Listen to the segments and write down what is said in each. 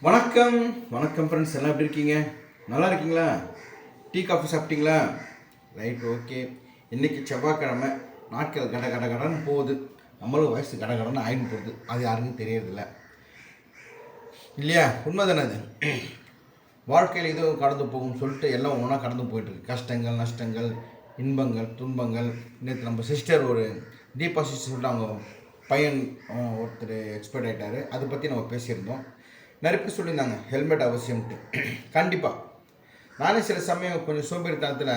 வணக்கம் வணக்கம் ஃப்ரெண்ட்ஸ் எல்லாம் எப்படி இருக்கீங்க? நல்லா இருக்கீங்களா? டீ காஃபி சாப்பிட்டீங்களா? Right okay. இன்னைக்கு செவ்வாய்க்கிழமை. நாட்கள் கட கட கடன்னு போகுது. நம்மளும் வயசு கட கடன்னு ஆயின்னு போகுது. அது யாருக்கும் தெரியறதில்ல. இல்லையா? உண்மை தானே அது? வாழ்க்கையில் இது கடந்து போகும் சொல்லிட்டு எல்லாம் ஒன்றா கடந்து போயிட்டுருக்கு. கஷ்டங்கள் நஷ்டங்கள் இன்பங்கள் துன்பங்கள். நேற்று நம்ம சிஸ்டர் ஒரு தீபா சிஸ்டர் சொல்லிட்டு அவங்க பையன் ஒருத்தர் எக்ஸ்பர்ட் ஆகிட்டாரு அதை பற்றி நம்ம பேசியிருந்தோம். நிறைய பேர் சொல்லியிருந்தாங்க ஹெல்மெட் அவசியம்ட்டு கண்டிப்பாக நானே சில சமயம் கொஞ்சம் சோம்பேறித்தனத்தில்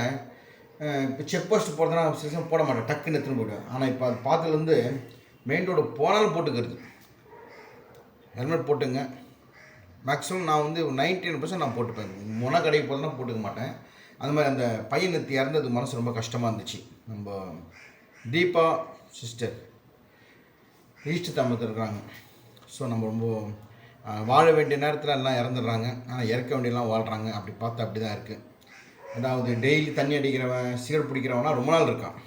இப்போ செக் போஸ்ட் போகிறதுனா சில சமயம் போட மாட்டேன் டக்குன்னு எடுத்துன்னு போயிடுவேன். ஆனால் இப்போ அது பார்த்ததுலேருந்து மெயின் ரோடு போனாலும் போட்டுக்கிறது. ஹெல்மெட் போட்டுங்க. மேக்ஸிமம் நான் வந்து நைன்டி நைன் பர்சன்ட் நான் போட்டுப்பேன். முன கடைக்கு போகிறதுனா போட்டுக்க மாட்டேன். அந்த மாதிரி அந்த பையன் இறந்தது மனசு ரொம்ப கஷ்டமாக இருந்துச்சு. நம்ம தீபா சிஸ்டர் ஈஸ்ட் தாமத்தில் இருக்கிறாங்க ஸோ நம்ம ரொம்ப வாழ வேண்டிய நேரத்தில் எல்லாம் இறந்துடுறாங்க. ஆனால் இறக்க வேண்டியெல்லாம் வாழ்கிறாங்க அப்படி பார்த்தா அப்படி தான் இருக்குது அதாவது டெய்லி தண்ணி அடிக்கிறவன் சிகரெட் பிடிக்கிறவனா ரொம்ப நாள் இருக்கான்.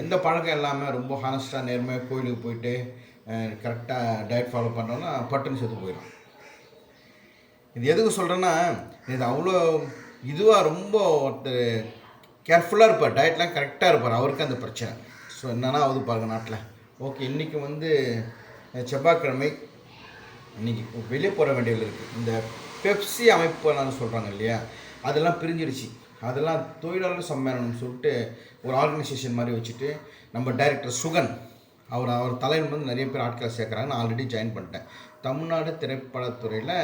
எந்த பழக்கம் இல்லாமல் ரொம்ப ஹானஸ்ட்டாக நேர்மையாக கோயிலுக்கு போயிட்டு கரெக்டாக டயட் ஃபாலோ பண்ணுறோன்னா பட்டுன்னு செத்து போயிடும். இது எதுக்கு சொல்கிறேன்னா இது அவ்வளோ இதுவாக ரொம்ப ஒருத்தர் கேர்ஃபுல்லாக இருப்பார். டயட்லாம் கரெக்டாக இருப்பார். அவருக்கு அந்த பிரச்சனை. ஸோ என்னன்னா ஆகுது பாருங்கள் நாட்டில். ஓகே இன்றைக்கி வந்து செவ்வாய்க்கிழமை இன்றைக்கி வெளியே போகிற வேண்டியது இருக்குது இந்த பெப்சி அமைப்புலாம் சொல்கிறாங்க இல்லையா? அதெல்லாம் பிரிஞ்சிருச்சு. அதெல்லாம் தொழிலாளர் சம்மேளனம்னு சொல்லிட்டு ஒரு ஆர்கனைசேஷன் மாதிரி வச்சுட்டு நம்ம டைரக்டர் சுகன் அவர் அவர் தலைவர் வந்து நிறைய பேர் ஆட்களை சேர்க்குறாங்க. நான் ஆல்ரெடி ஜாயின் பண்ணிட்டேன். தமிழ்நாடு திரைப்படத்துறையில்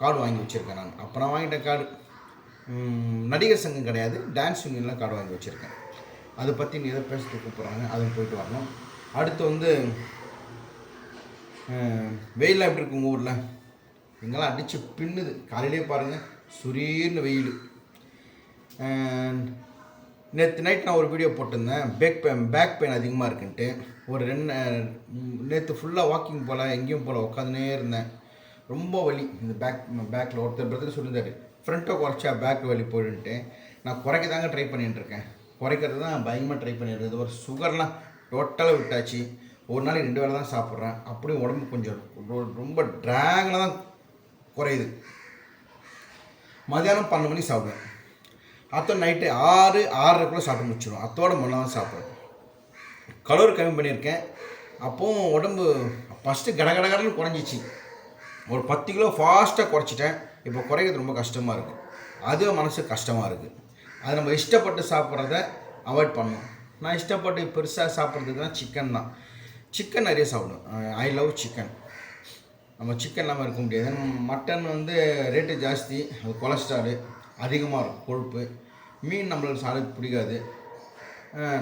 கார்டு வாங்கி வச்சுருக்கேன் நான். அப்போ நான் வாங்கிட்ட கார்டு நடிகர் சங்கம் கிடையாது. டான்ஸ் யூனியனில் கார்டு வாங்கி வச்சுருக்கேன். அதை பற்றி நீ எதை பேசிட்டு கூப்பிட்றாங்க அதுக்கு போயிட்டு வரணும். அடுத்து வந்து அஹ், எப்படி இருக்கு உங்கள் ஊரில்? இங்கெல்லாம் அடித்து பின்னுது? காலையிலே பாருங்கள் சுரீர்னு வெயில். நேற்று நைட் நான் ஒரு வீடியோ போட்டிருந்தேன். பேக் பெயின் பேக் பெயின் அதிகமாக இருக்குன்ட்டு. ஒரு ரெண்டு நேற்று ஃபுல்லாக வாக்கிங் போகல எங்கேயும் போகல உட்காந்துனே இருந்தேன். ரொம்ப வலி. இந்த பேக் பேக்கில் ஒருத்தர் பிரதர் சொல்லியிருந்தாரு ஃப்ரண்ட்டை குறைச்சா பேக் வலி போயிடுன்ட்டு நான் குறைக்க தாங்க ட்ரை பண்ணிகிட்டு இருக்கேன். குறைக்கிறது தான் பயங்கரமாக ட்ரை பண்ணிடுறது ஒரு சுகர்லாம் டோட்டலாக விட்டாச்சு. ஒரு நாளைக்கு ரெண்டு வேளை தான் சாப்பிட்றேன். அப்படியும் உடம்பு கொஞ்சம் ரொம்ப ட்ராகில் தான் குறையுது. மதியானம் பன்னெண்டு மணிக்கு சாப்பிடுவேன். அத்தோட நைட்டு ஆறு ஆறரைக்குள்ளே சாப்பிட்டு முடிச்சிடும் அத்தோட முன்னா தான் சாப்பிடுவேன். கலோரி கம்மி பண்ணியிருக்கேன். அப்போவும் உடம்பு ஃபஸ்ட்டு கடகடகடன்னு குறைஞ்சிச்சு. ஒரு பத்து கிலோ ஃபாஸ்ட்டாக குறைச்சிட்டேன். இப்போ குறைக்கிறது ரொம்ப கஷ்டமாக இருக்குது அதுவும் மனசு கஷ்டமாக இருக்குது அது நம்ம இஷ்டப்பட்டு சாப்பிட்றத அவாய்ட் பண்ணணும். நான் இஷ்டப்பட்டு பெருசாக சாப்பிட்றதுக்குனா சிக்கன் தான். சிக்கன் நிறைய சாப்பிடுவேன். ஐ லவ் சிக்கன் நம்ம சிக்கன் இல்லாமல் இருக்க முடியாது. மட்டன் வந்து ரேட்டு ஜாஸ்தி. அது கொலஸ்ட்ராலு அதிகமாக இருக்கும் கொழுப்பு. மீன் நம்மளுக்கு சாப்பிட பிடிக்காது.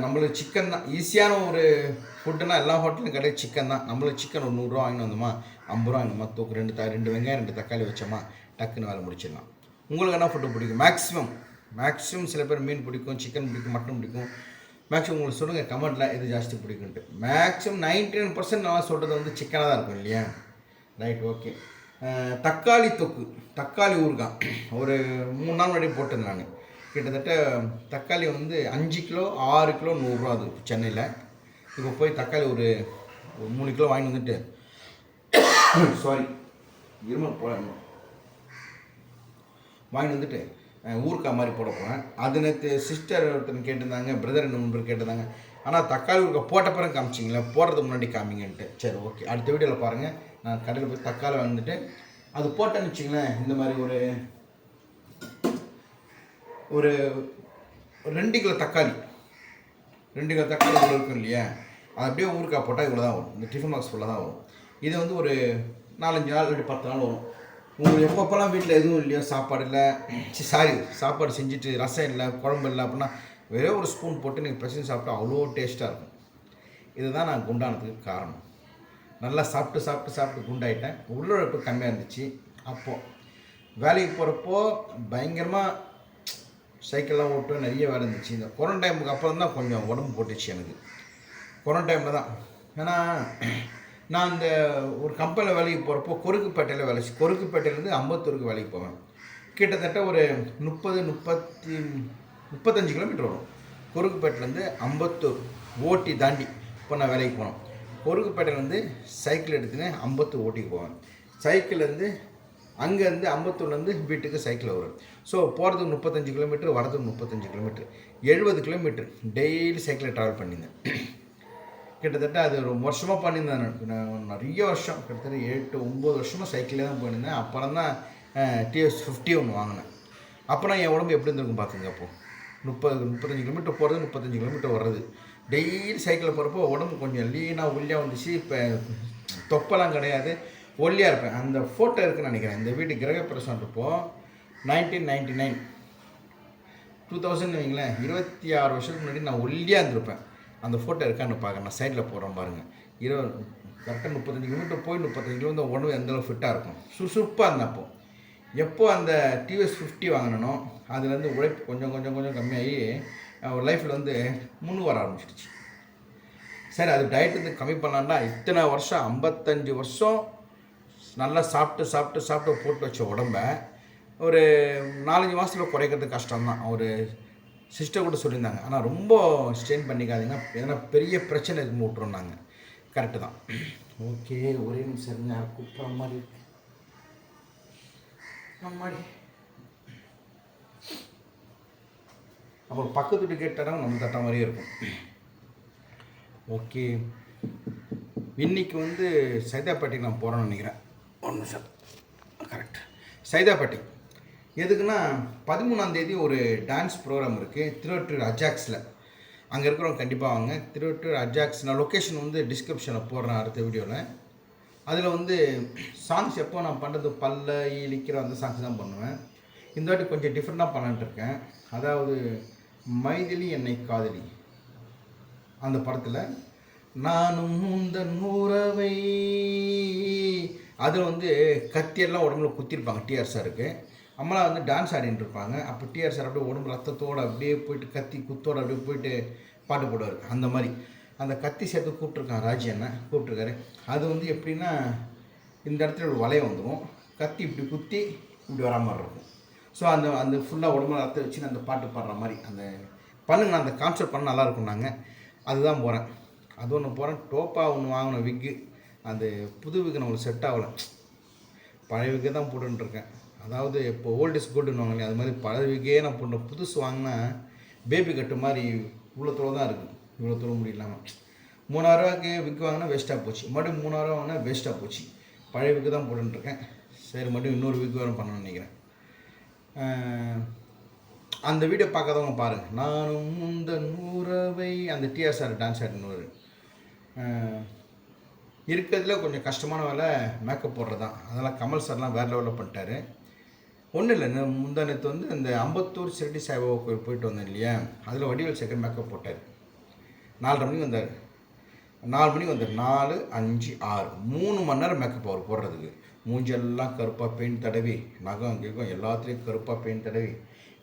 நம்மளுக்கு சிக்கன் தான். ஈஸியான ஒரு ஃபுட்டுனா எல்லா ஹோட்டலும் கிடையாது சிக்கன் தான். நம்மளுக்கு சிக்கன் ஒரு நூறுரூவா வாங்கிட்டு வந்தோமா? ஐம்பது ரூபா வாங்கினோமா தூக்கு ரெண்டு த ரெண்டு வெங்காயம் ரெண்டு தக்காளி வச்சோமா? டக்குன்னு வேலை முடிச்சிடலாம். உங்களுக்கு என்ன ஃபுட்டு பிடிக்கும்? மேக்ஸிமம் மேக்ஸிமம் சில பேர் மீன் பிடிக்கும் சிக்கன் பிடிக்கும் மட்டன் பிடிக்கும். மேக்ஸிமம் உங்களுக்கு சொல்லுங்கள் கமெண்ட்டில் எது ஜாஸ்தி பிடிக்குன்ட்டு. மேக்ஸிமம் நைன்டி நைன் பர்சன்ட் நான் சொல்கிறது வந்து சிக்கனாக தான் இருக்கும் இல்லையா? ரைட் ஓகே தக்காளி தொக்கு தக்காளி ஊறுகாய். ஒரு மூணு நாள் முன்னாடி போட்டிருந்தேன் நான். கிட்டத்தட்ட தக்காளி வந்து அஞ்சு கிலோ ஆறு கிலோ நூறுரூவா அது சென்னையில். இப்போ போய் தக்காளி ஒரு ஒரு மூணு கிலோ வாங்கி வந்துட்டு. சாரி இருமல் போல வாங்கி வந்துட்டு. அஹ், ஊறுகாய் மாதிரி போட போகிறேன் அது நேற்று சிஸ்டர் ஒருத்தன் கேட்டிருந்தாங்க பிரதர் ரெண்டு மூணு பேர் கேட்டிருந்தாங்க. ஆனால் தக்காளி ஊறுகாய் போட்ட பிறகு காமிச்சிங்களே? போடுறதுக்கு முன்னாடி காமிங்கன்ட்டு. சரி ஓகே அடுத்த வீடியோவில் பாருங்கள் நான் கடையில் போய் தக்காளி வந்துட்டு அது போட்டேன்னு வச்சிங்களேன் இந்த மாதிரி ஒரு ஒரு ரெண்டு கிலோ தக்காளி. ரெண்டு கிலோ தக்காளி இவ்வளோ இருக்கும் இல்லையா? அது அப்படியே ஊறுகாய் போட்டால் இவ்வளோ தான் வரும். இந்த டிஃபன் பாக்ஸ் ஃபுல்லாக தான் வரும். இது வந்து ஒரு நாலஞ்சு நாள் இல்லாட்டி பத்து நாள் வரும். உங்களுக்கு எப்பப்பெல்லாம் வீட்டில் எதுவும் இல்லையோ சாப்பாடு இல்லை சாரி சாப்பாடு செஞ்சுட்டு ரசம் இல்லை குழம்பு இல்லை அப்படின்னா வெறும் ஒரு ஸ்பூன் போட்டு நீங்கள் பிரச்சனை சாப்பிட்டா அவ்வளோ டேஸ்ட்டாக இருக்கும். இதுதான் நான் குண்டானதுக்கு காரணம். நல்லா சாப்பிட்டு சாப்பிட்டு சாப்பிட்டு குண்டாயிட்டேன். உள்ளுழைப்பு கம்மியாக இருந்துச்சு. அப்போது வேலைக்கு போகிறப்போ பயங்கரமாக சைக்கிள்லாம் ஓட்டு நிறைய வேலை இருந்துச்சு. இந்த கொரோனா டைமுக்கு அப்புறம் தான் கொஞ்சம் உடம்பு போட்டுச்சு எனக்கு. கொரோனா டைமில் தான். ஏன்னா நான் இந்த ஒரு கம்பெனியில் வேலைக்கு போகிறப்போ கொருக்குப்பேட்டையில் வேலை செய்- கொருக்குப்பேட்டையிலேருந்து அம்பத்தூருக்கு வேலைக்கு போவேன். கிட்டத்தட்ட ஒரு முப்பது முப்பத்தி முப்பத்தஞ்சு கிலோமீட்டர் வரும். கொருக்குப்பேட்டிலேருந்து அம்பத்தூர் ஓட்டி தாண்டி இப்போ நான் வேலைக்கு போனோம். கொருக்குப்பேட்டையிலேருந்து சைக்கிள் எடுத்துன்னு அம்பத்தூர் ஓட்டிக்கு போவேன். சைக்கிள்லேருந்து அங்கேருந்து அம்பத்தூர்லேருந்து வீட்டுக்கு சைக்கிள் வரும். ஸோ போகிறதுக்கு முப்பத்தஞ்சு கிலோமீட்டர் வரதுக்கு முப்பத்தஞ்சு கிலோமீட்டர். எழுபது கிலோமீட்டர். டெய்லி சைக்கிளில் ட்ராவல் பண்ணியிருந்தேன். கிட்டத்தட்ட அது ரொம்ப வருஷமாக பண்ணியிருந்தேன் நான். நான் நிறைய வருஷம் கிட்டத்தட்ட எட்டு ஒம்பது வருஷமாக சைக்கிளே தான் போயிருந்தேன் அப்புறம் தான் டிஎஸ் ஃபிஃப்டி ஒன்று வாங்கினேன். அப்புறம் என் உடம்பு எப்படி இருந்திருக்கும் பார்த்துங்க அப்போது முப்பது முப்பத்தஞ்சு கிலோமீட்டர் போகிறது முப்பத்தஞ்சு கிலோமீட்டர் வர்றது. டெய்லி சைக்கிளில் போகிறப்போ உடம்பு கொஞ்சம் லீனாக ஒல்லியாக வந்துச்சு. இப்போ தொப்பெல்லாம் கிடையாது. ஒல்லியாக இருப்பேன். அந்த ஃபோட்டோ இருக்குன்னு நினைக்கிறேன். இந்த வீட்டு கிரகப்பிரசம் இருப்போ nineteen ninety nine two thousand வைங்களேன். இருபத்தி ஆறு வருஷத்துக்கு முன்னாடி நான் ஒல்லியாக இருந்திருப்பேன். அந்த ஃபோட்டோ இருக்கான்னு பார்க்க? நான் சைடில் போடுறேன் பாருங்கள் இருபது கரெக்டாக முப்பத்தஞ்சு கிலோமீட்டர் போய் முப்பத்தஞ்சு கிலோமீட்டர் உடம்பு எந்தளவு ஃபிட்டாக இருக்கும்? சுறுசுறுப்பாக இருந்தேன் அப்போது எப்போ அந்த டிவிஎஸ் ஃபிஃப்டி வாங்கினனோ அதுலேருந்து உழைப்பு கொஞ்சம் கொஞ்சம் கொஞ்சம் கம்மியாகி ஒரு லைஃப்பில் வந்து முன்னு வர ஆரம்பிச்சிடுச்சு. சரி அது டயட் வந்து கம்மி பண்ணலான்னா இத்தனை வருஷம் ஐம்பத்தஞ்சு வருஷம் நல்லா சாப்பிட்டு சாப்பிட்டு சாப்பிட்டு போட்டு வச்ச உடம்ப ஒரு நாலஞ்சு மாதத்தில் குறைக்கிறது கஷ்டம்தான். ஒரு சிஸ்டர் கூட சொல்லியிருந்தாங்க. ஆனால் ரொம்ப ஸ்ட்ரெயின் பண்ணிக்காதீங்க. எதனா பெரிய பிரச்சனை இருக்கு விட்ருந்தாங்க கரெக்டு தான். ஓகே ஒரே நிமிஷம் இருங்க. யார் கூப்பிட்ற மாதிரி இருக்கு? அம்மாடி அப்புறம் பக்கத்து வீட்டு கேட்டாலும் நம்ம தட்ட மாதிரியே இருக்கும். ஓகே. இன்னைக்கு வந்து சைதாப்பேட்டை நான் போகிறேன்னு நினைக்கிறேன். ஒன்று சார் கரெக்ட் சைதாப்பேட்டை. எதுக்குன்னா பதிமூணாம் தேதி ஒரு டான்ஸ் ப்ரோக்ராம் இருக்குது திருவற்றூர் அஜாக்ஸில் அங்கே இருக்கிறவங்க கண்டிப்பாக வாங்க. திருவற்றூர் அஜாக்ஸ் நான் லொக்கேஷன் வந்து டிஸ்கிரிப்ஷனில் போடுறேன் அடுத்த வீடியோவில் அதில் வந்து சாங்ஸ் எப்போ நான் பண்ணுறது பல்ல இழிக்கிற அந்த சாங்ஸ் தான் பண்ணுவேன். இந்த வாட்டி கொஞ்சம் டிஃப்ரெண்ட்டாக பண்ணலான்ட்டு இருக்கேன். அதாவது மைதிலி என்னை காதலி. அந்த படத்தில் நானும் உந்தன் நூறவை அதில் வந்து கத்தியெல்லாம் உடம்புல குத்திருப்பாங்க டிஆர் சாருக்கு. அம்மலா வந்து டான்ஸ் ஆடிட்டு இருப்பாங்க. அப்போ டிஆர் சார் அப்படியே உடம்பு ரத்தத்தோடு அப்படியே போயிட்டு கத்தி குத்தோடு அப்படியே போயிட்டு பாட்டு போடுவார். அந்த மாதிரி. அந்த கத்தி சேர்த்து கூப்பிட்ருக்கான் ராஜி என்ன கூப்பிட்ருக்காரு அது வந்து எப்படின்னா இந்த இடத்துல ஒரு வலையை வந்துடும் கத்தி இப்படி குத்தி இப்படி வரா மாதிரி இருக்கும். ஸோ அந்த அந்த ஃபுல்லாக உடம்புல ரத்த வச்சு அந்த பாட்டு பாடுற மாதிரி அந்த பண்ணுங்க நான் அந்த கான்செப்ட் பண்ண நல்லா இருக்கும் நாங்கள் அதுதான் போகிறேன் அது ஒன்று போகிறேன் டோப்பாக ஒன்று வாங்கின விக்கு அந்த புது விக்கு நம்மளுக்கு செட் ஆகலை. பழைய விக்கு தான் போட்டுருக்கேன் அதாவது இப்போ ஓல்டு இஸ் குட்னு அது மாதிரி பழைய நான் பொண்ணு புதுசு வாங்கினா பேபி கட்டு மாதிரி இவ்வளோ தூரம் தான் இருக்குது இவ்வளோ தூரம் முடியலாமல் மூணாயிரரூவாக்கு விக்கு வாங்கினா வேஸ்ட்டாக போச்சு. மறுபடியும் மூணாயிரரூவா வாங்கினா வேஸ்ட்டாக போச்சு. பழைய விக்கு தான் போட்டுருக்கேன் சரி மறுபடியும் இன்னொரு விக்கு வேறு பண்ணணும்னு நினைக்கிறேன். அந்த வீடியோ பார்க்காதவங்க பாருங்கள் நானும் இந்த நூறவை அந்த டிஎஸ்ஆர் டான்ஸ் ஆடினூறு இருக்கிறதுல கொஞ்சம் கஷ்டமான வேலை மேக்கப் போடுறது தான் அதெல்லாம் கமல் சார்லாம் வேறு லெவலில் பண்ணிட்டாரு. ஒன்றும் இல்லை இந்த முந்தானத்து நேற்று வந்து இந்த அம்பத்தூர் சிரட்டி சாய்பாபா கோயில் போயிட்டு வந்தேன் இல்லையா? அதில் வடிவேல் சேகர் மேக்கப் போட்டார். நாலரை மணிக்கு வந்தார். நாலு மணிக்கு வந்தார். நாலு அஞ்சு ஆறு. மூணு மணி நேரம் மேக்கப் அவர் போடுறதுக்கு. மூஞ்செல்லாம் கருப்பாக பெயிண்ட் தடவி. நகம் கேட்கும் எல்லாத்துலேயும் கருப்பாக பெயிண்ட் தடவி.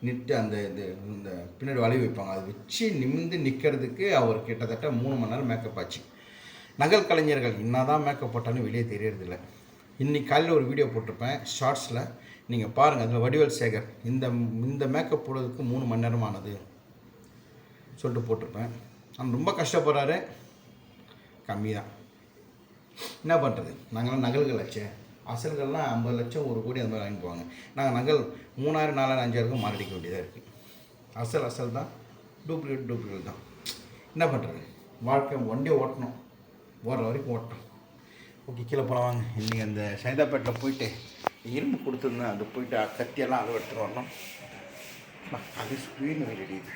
நிட்டு அந்த இது இந்த பின்னாடி வளைவு வைப்பாங்க. அதை வச்சு நிமிந்து நிற்கிறதுக்கு அவர் கிட்டத்தட்ட மூணு மணி நேரம் மேக்கப் ஆச்சு. நகல் கலைஞர்கள் என்னதான் மேக்கப் போட்டாலும் வெளியே தெரியறதில்ல. இன்றைக்கி காலையில் ஒரு வீடியோ போட்டிருப்பேன். ஷார்ட்ஸில் நீங்கள் பாருங்கள் அதில் வடிவேல் சேகர் இந்த இந்த மேக்கப் போடுறதுக்கு மூணு மணி நேரம் ஆனது சொல்லிட்டு போட்டிருப்பேன். அவன் ரொம்ப கஷ்டப்படுறாரு. கம்மி தான் என்ன பண்ணுறது நாங்களாம் நகல்கள் ஆச்சே அசல்கள்லாம் ஐம்பது லட்சம் ஒரு கோடி அந்த மாதிரி வாங்கிட்டு நாங்கள் நகல் மூணாயிரம் நாலாயிரம் அஞ்சாயிரம் மாரடிக்க வேண்டியதாக இருக்குது அசல் அசல் தான். டூப்ளிகேட் டூப்ளிகேட் தான். என்ன பண்ணுறது வாழ்க்கை ஒன் டே ஓட்டணும். ஓடுற வரைக்கும் ஓட்டணும். ஓகே கீழே போகலாம் வாங்க. இன்றைக்கி அந்த சைதாப்பேட்டில் போயிட்டு இரும்பு கொடுத்துருந்தேன். அது போயிட்டு கத்தியெல்லாம் அளவு எடுத்துகிட்டு வரணும். அது ஸ்க்ரீன் வெளியிடுது